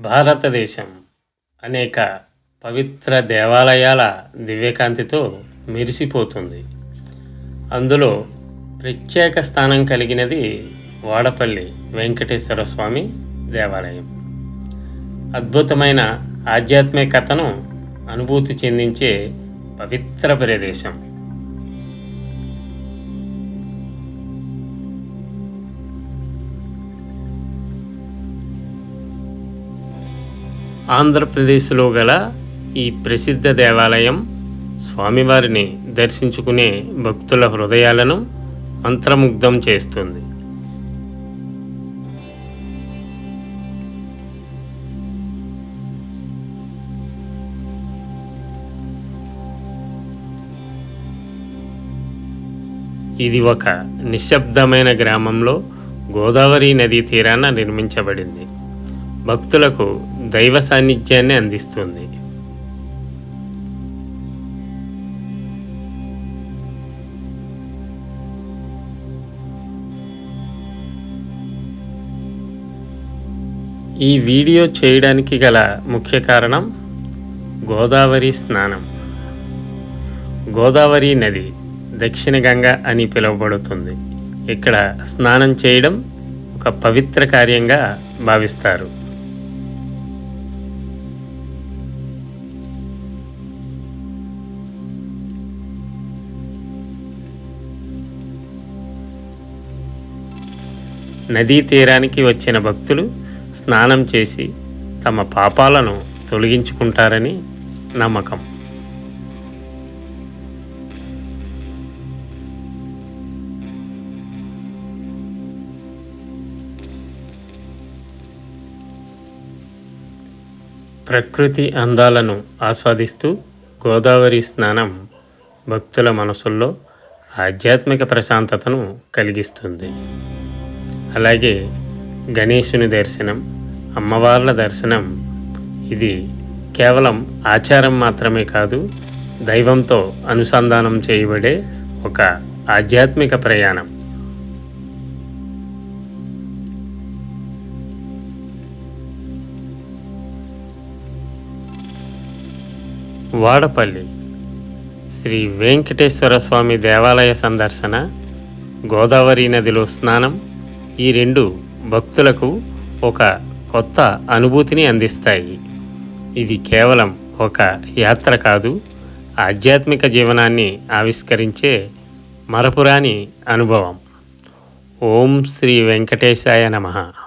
భారతదేశం అనేక పవిత్ర దేవాలయాల దివ్యకాంతితో మెరిసిపోతుంది. అందులో ప్రత్యేక స్థానం కలిగినది వాడపల్లి వెంకటేశ్వర స్వామి దేవాలయం. అద్భుతమైన ఆధ్యాత్మికతను అనుభూతి చెందించే పవిత్ర ప్రదేశం. ఆంధ్రప్రదేశ్లో గల ఈ ప్రసిద్ధ దేవాలయం స్వామివారిని దర్శించుకునే భక్తుల హృదయాలను మంత్రముగ్ధం చేస్తుంది. ఇది ఒక నిశ్శబ్దమైన గ్రామంలో గోదావరి నదీ తీరాన నిర్మించబడింది. భక్తులకు దైవ సాన్నిధ్యాన్ని అందిస్తుంది. ఈ వీడియో చేయడానికి గల ముఖ్య కారణం గోదావరి స్నానం. గోదావరి నది దక్షిణ గంగ అని పిలువబడుతుంది. ఇక్కడ స్నానం చేయడం ఒక పవిత్ర కార్యంగా భావిస్తారు. నదీ తీరానికి వచ్చిన భక్తులు స్నానం చేసి తమ పాపాలను తొలగించుకుంటారని నమ్మకం. ప్రకృతి అందాలను ఆస్వాదిస్తూ గోదావరి స్నానం భక్తుల మనసుల్లో ఆధ్యాత్మిక ప్రశాంతతను కలిగిస్తుంది. అలాగే గణేశుని దర్శనం అమ్మవార్ల దర్శనం ఇది కేవలం ఆచారం మాత్రమే కాదు దైవంతో అనుసంధానం చేయబడే ఒక ఆధ్యాత్మిక ప్రయాణం. వాడపల్లి శ్రీ వెంకటేశ్వర స్వామి దేవాలయ సందర్శన గోదావరి నదిలో స్నానం ఈ రెండు భక్తులకు ఒక కొత్త అనుభూతిని అందిస్తాయి. ఇది కేవలం ఒక యాత్ర కాదు ఆధ్యాత్మిక జీవనాన్ని ఆవిష్కరించే మరపురాని అనుభవం. ఓం శ్రీ వెంకటేశాయ నమః.